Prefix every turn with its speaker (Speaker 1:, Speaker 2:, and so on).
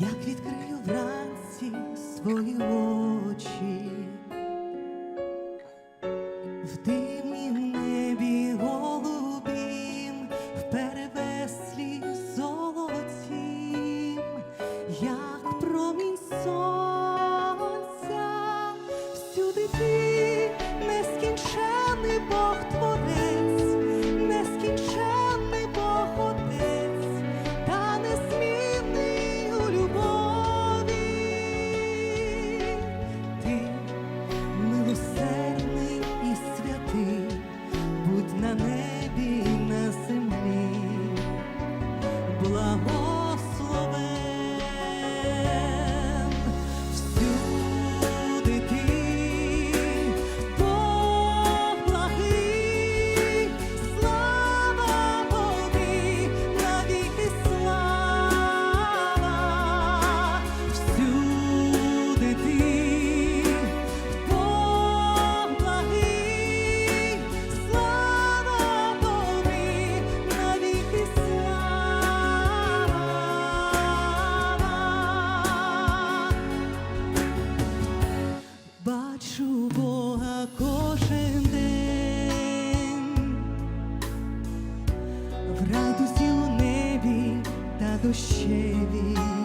Speaker 1: як відкрию вранці свої очі, в димі небі голубім, в перевеслі золотім, як промінь сонця, всюди ти нескінчений Бог твій. в радості у небі та дощеві.